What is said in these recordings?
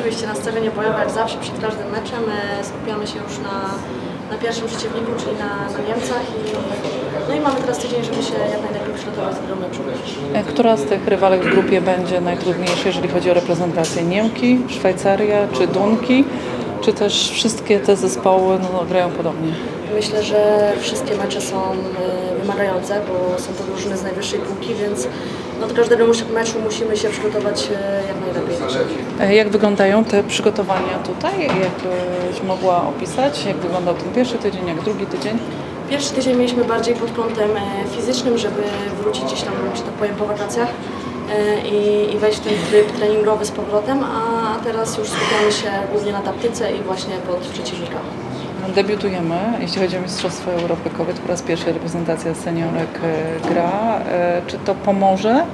oczywiście nastawienie bojowe jak zawsze przed każdym meczem. E, Skupiamy się już na, na pierwszym przeciwniku, czyli na, na Niemcach i, no i mamy teraz tydzień, żeby się jak najlepiej przygotować do tego meczu. E, Która z tych rywalek w grupie będzie najtrudniejsza, jeżeli chodzi o reprezentację? Niemki, Szwajcaria czy Dunki? Czy też wszystkie te zespoły no, grają podobnie? Myślę, że wszystkie mecze są e, wymagające, bo są to drużyny z najwyższej półki, więc no, do każdego meczu musimy się przygotować e, jak najlepiej. E, Jak wyglądają te przygotowania tutaj? Jakbyś mogła opisać? Jak wyglądał ten pierwszy tydzień, jak drugi tydzień? Pierwszy tydzień mieliśmy bardziej pod kątem e, fizycznym, żeby wrócić gdzieś tam, że tak powiem, po wakacjach e, i, i wejść w ten tryb treningowy z powrotem, a teraz już skupiamy się głównie na taktyce i właśnie pod przeciwnika. Debiutujemy, jeśli chodzi o Mistrzostwo Europy Kobiet. Po raz pierwszy reprezentacja seniorek e, gra. E, Czy to pomoże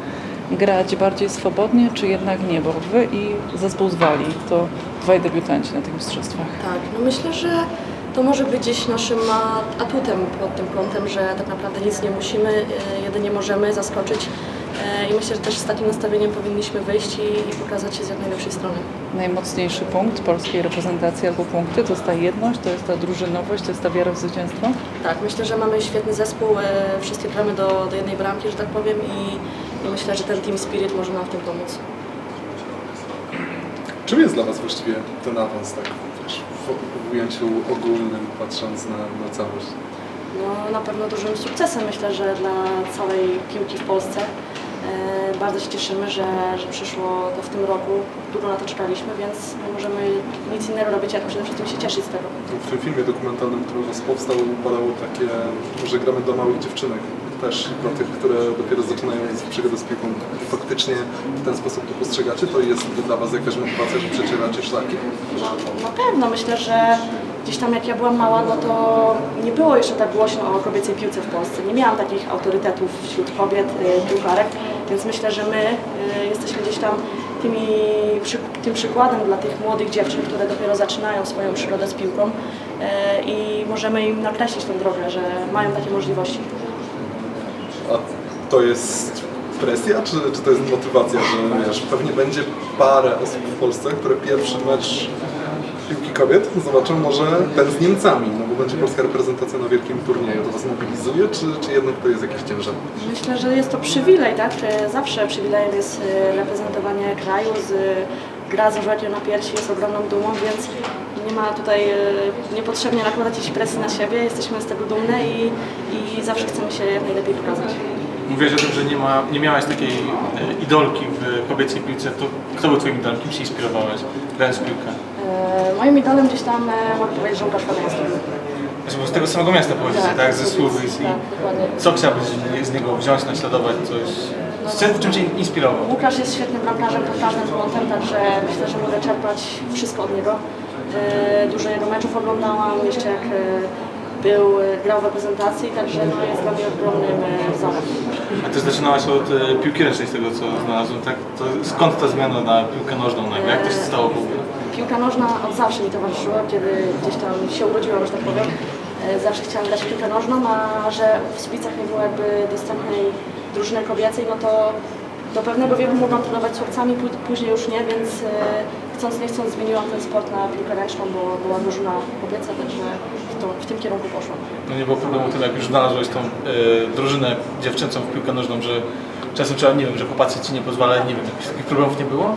grać bardziej swobodnie, czy jednak nie? Bo wy i zespół z Walii to dwaj debiutanci na tych mistrzostwach. Tak, no myślę, że to może być gdzieś naszym atutem pod tym kątem, że tak naprawdę nic nie musimy, e, jedynie możemy zaskoczyć i myślę, że też z takim nastawieniem powinniśmy wyjść i, i pokazać się z jak najlepszej strony. Najmocniejszy punkt polskiej reprezentacji albo punkty to jest ta jedność, to jest ta drużynowość, to jest ta wiara w zwycięstwo. Tak, myślę, że mamy świetny zespół, e, wszystkie gramy do, do jednej bramki, że tak powiem i, i myślę, że ten team spirit może nam w tym pomóc. Czym jest dla Was właściwie ten awans, tak wiesz, w ujęciu ogólnym, patrząc na, na całość? No, na pewno dużym sukcesem myślę, że dla całej piłki w Polsce. E, bardzo się cieszymy, że, że przyszło to w tym roku. Długo na to czekaliśmy, więc nie możemy nic innego robić, jak przede wszystkim się cieszyć z tego. W tym filmie dokumentalnym, który u Was powstał, padało takie, że gramy dla małych dziewczynek. Też dla tych, które dopiero zaczynają przygodę z piłką. Faktycznie w ten sposób to postrzegacie? To jest dla Was jakaś motywacja, że przecieracie szlaki? No, na pewno myślę, że gdzieś tam jak ja byłam mała, no to nie było jeszcze tak głośno o kobiecej piłce w Polsce. Nie miałam takich autorytetów wśród kobiet, y, piłkarek, więc myślę, że my y, jesteśmy gdzieś tam tymi, tym przykładem dla tych młodych dziewczyn, które dopiero zaczynają swoją przygodę z piłką y, i możemy im nakreślić tę drogę, że mają takie możliwości. A to jest presja, czy, czy to jest motywacja, że wiesz, pewnie będzie parę osób w Polsce, które pierwszy mecz piłki kobiet zobaczą może ten z Niemcami, no bo będzie polska reprezentacja na wielkim turnieju. To Was mobilizuje, czy, czy jednak to jest jakiś ciężar? Myślę, że jest to przywilej, tak? Zawsze przywilejem jest y, reprezentowanie kraju, z, gra z orzekiem na piersi jest ogromną dumą, więc nie ma tutaj y, niepotrzebnie nakładać jakiejś presji na siebie. Jesteśmy z tego dumne i, i zawsze chcemy się jak najlepiej pokazać. Mówiłeś o tym, że nie, ma, nie miałaś takiej e, idolki w kobiecej piłce. To kto był twoim idolem? Kim się inspirowałeś grając w piłkę? E, moim idolem gdzieś tam mogę powiedzieć, że Łukasz Fabiański. Znaczy, z tego samego miasta pochodzicie, tak? Ze Słowic. Tak, dokładnie. Co chciałbyś z niego wziąć, naśladować, coś? Co- W czym cię inspirował? Łukasz jest świetnym bramkarzem pod każdym kątem, także myślę, że mogę czerpać wszystko od niego. E, Dużo jego meczów oglądałam, jeszcze jak e, był, grał w reprezentacji, także no, jest dla mnie ogromnym wzorem. A ty zaczynałaś od piłki ręcznej, z tego co znalazłem, tak? To skąd ta zmiana na piłkę nożną? Jak to się stało w ogóle? Piłka nożna od zawsze mi towarzyszyła, kiedy gdzieś tam się urodziłam, że tak powiem. E, Zawsze chciałam grać piłkę nożną, a że w Słupicach nie było jakby dostępnej drużyny kobiecej, no to do pewnego wieku mogłam trenować z chłopcami, pó- później już nie, więc e, chcąc nie chcąc zmieniłam ten sport na piłkę ręczną, bo była drużyna kobieca, także w, to, w tym kierunku poszłam. No nie było problemu tyle, jak już znalazłeś tą e, drużynę dziewczęcą w piłkę nożną, że czasem trzeba, nie wiem, że chłopacy ci nie pozwalają, nie wiem, jakichś takich problemów nie było?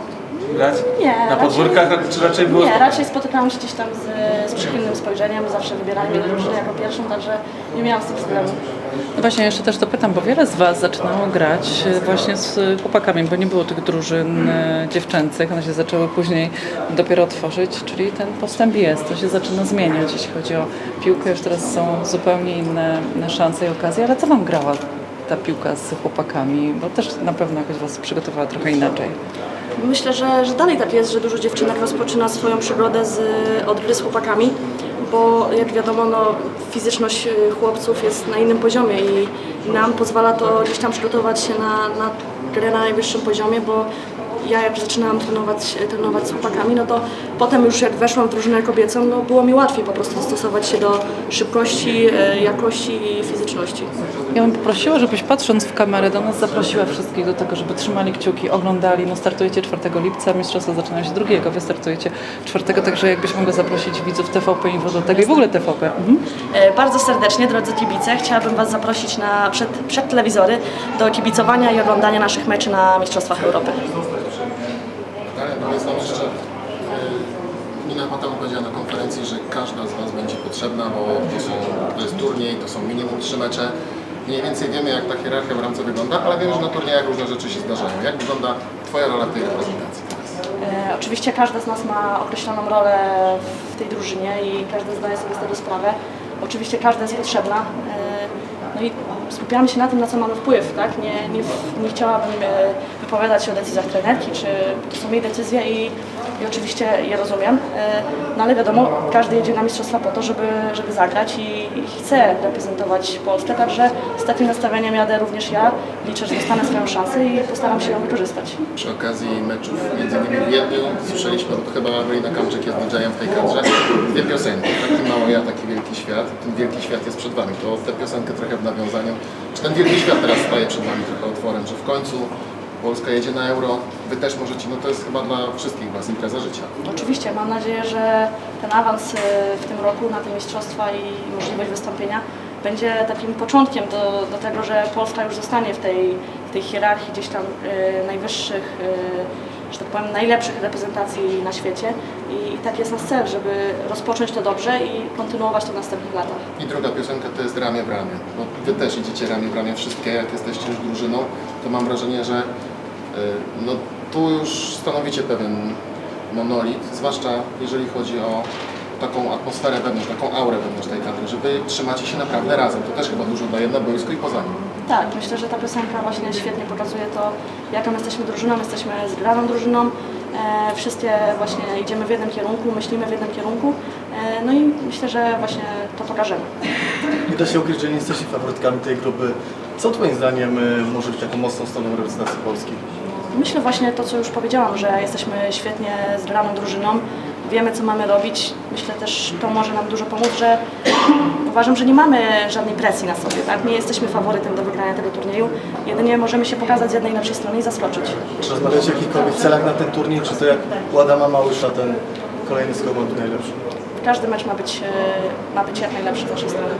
Grać? Nie, Na raczej- podwórkach, czy raczej było Nie, raczej spotykałam się gdzieś tam z, z przychylnym spojrzeniem, zawsze wybierali mnie do drużyny jako pierwszą, także nie miałam z tym problemu. No właśnie jeszcze też dopytam, bo wiele z Was zaczynało grać e, właśnie z chłopakami, bo nie było tych drużyn e, dziewczęcych, one się zaczęły później dopiero tworzyć, czyli ten postęp jest, to się zaczyna zmieniać, jeśli chodzi o piłkę, już teraz są zupełnie inne szanse i okazje, ale co Wam grała ta piłka z chłopakami, bo też na pewno jakoś Was przygotowała trochę inaczej. Myślę, że, że dalej tak jest, że dużo dziewczynek rozpoczyna swoją przygodę z, od gry z chłopakami, bo jak wiadomo, no, fizyczność y, chłopców jest na innym poziomie i nam pozwala to gdzieś tam przygotować się na, na grę na najwyższym poziomie, bo ja jak zaczynałam trenować, trenować z chłopakami, no to potem już jak weszłam w drużynę kobiecą, no było mi łatwiej po prostu dostosować się do szybkości, e, jakości i fizyczności. Ja bym poprosiła, żebyś patrząc w kamerę do nas zaprosiła wszystkich do tego, żeby trzymali kciuki, oglądali. No startujecie 4 lipca, mistrzostwa zaczynają się 2, wy startujecie 4, także jakbyś mogła zaprosić widzów TVP Info do tego i w ogóle TVP. Mhm. E, Bardzo serdecznie, drodzy kibice, chciałabym Was zaprosić na, przed, przed telewizory do kibicowania i oglądania naszych meczy na Mistrzostwach Europy. Nam jeszcze, y, Nina Paweł powiedziała na konferencji, że każda z Was będzie potrzebna, bo to, są, to jest turniej, to są minimum trzy mecze. Mniej więcej wiemy, jak ta hierarchia w ramce wygląda, ale wiemy, że na turniejach różne rzeczy się zdarzają. Jak wygląda Twoja rola w tej reprezentacji? E, Oczywiście każda z nas ma określoną rolę w tej drużynie i każda zdaje sobie z tego sprawę. Oczywiście każda jest potrzebna. E, skupiamy się na tym, na co mamy wpływ, tak? Nie, nie, nie chciałabym e, wypowiadać się o decyzjach trenerki, czy to są jej decyzje i, i oczywiście je rozumiem. E, No ale wiadomo, każdy jedzie na mistrzostwa po to, żeby, żeby zagrać i, chce reprezentować Polskę, także z takim nastawieniem jadę również ja. Liczę, że dostanę swoją szansę i postaram się ją wykorzystać. Przy okazji meczów między innymi w Wiedniu słyszeliśmy, bo chyba Ewelina Kamczyk jest DJ-em w tej kadrze, dwie piosenki. Taki mało ja, taki wielki świat. Ten wielki świat jest przed Wami. To tę piosenkę trochę w nawiązaniu. Czy ten wielki świat teraz staje przed Wami trochę otworem, że w końcu Polska jedzie na Euro, Wy też możecie, no to jest chyba dla wszystkich Was impreza życia. Oczywiście, mam nadzieję, że ten awans y, w tym roku na te mistrzostwa i możliwość wystąpienia będzie takim początkiem do, do tego, że Polska już zostanie w tej, w tej hierarchii gdzieś tam y, najwyższych, y, że tak powiem, najlepszych reprezentacji na świecie. I, I tak jest nasz cel, żeby rozpocząć to dobrze i kontynuować to w następnych latach. I druga piosenka to jest Ramię w ramię. No, wy też idziecie ramię w ramię wszystkie, jak jesteście już drużyną, to mam wrażenie, że no, tu już stanowicie pewien monolit, zwłaszcza jeżeli chodzi o taką atmosferę wewnątrz, taką aurę wewnątrz tej kadry, że wy trzymacie się naprawdę razem. To też chyba dużo daje na boisku i poza nim. Tak, myślę, że ta piosenka właśnie świetnie pokazuje to, jaką jesteśmy drużyną. Jesteśmy zgraną drużyną. E, wszystkie właśnie idziemy w jednym kierunku, myślimy w jednym kierunku. E, no i myślę, że właśnie to pokażemy. Nie da się ukryć, że nie jesteście faworytkami tej grupy. Co Twoim zdaniem y, może być taką mocną stroną reprezentacji Polski? Myślę właśnie to, co już powiedziałam, że jesteśmy świetnie zgraną drużyną. Wiemy, co mamy robić. Myślę też, to może nam dużo pomóc, że uważam, że nie mamy żadnej presji na sobie. Tak? Nie jesteśmy faworytem do wygrania tego turnieju. Jedynie możemy się pokazać z jednej lepszej strony i zaskoczyć. Czy rozmawiacie o jakichkolwiek celach na ten turniej, czy to jak u Adama Małysza ten kolejny skok ma być najlepszy? Każdy mecz ma być, e, ma być jak najlepszy z naszej strony.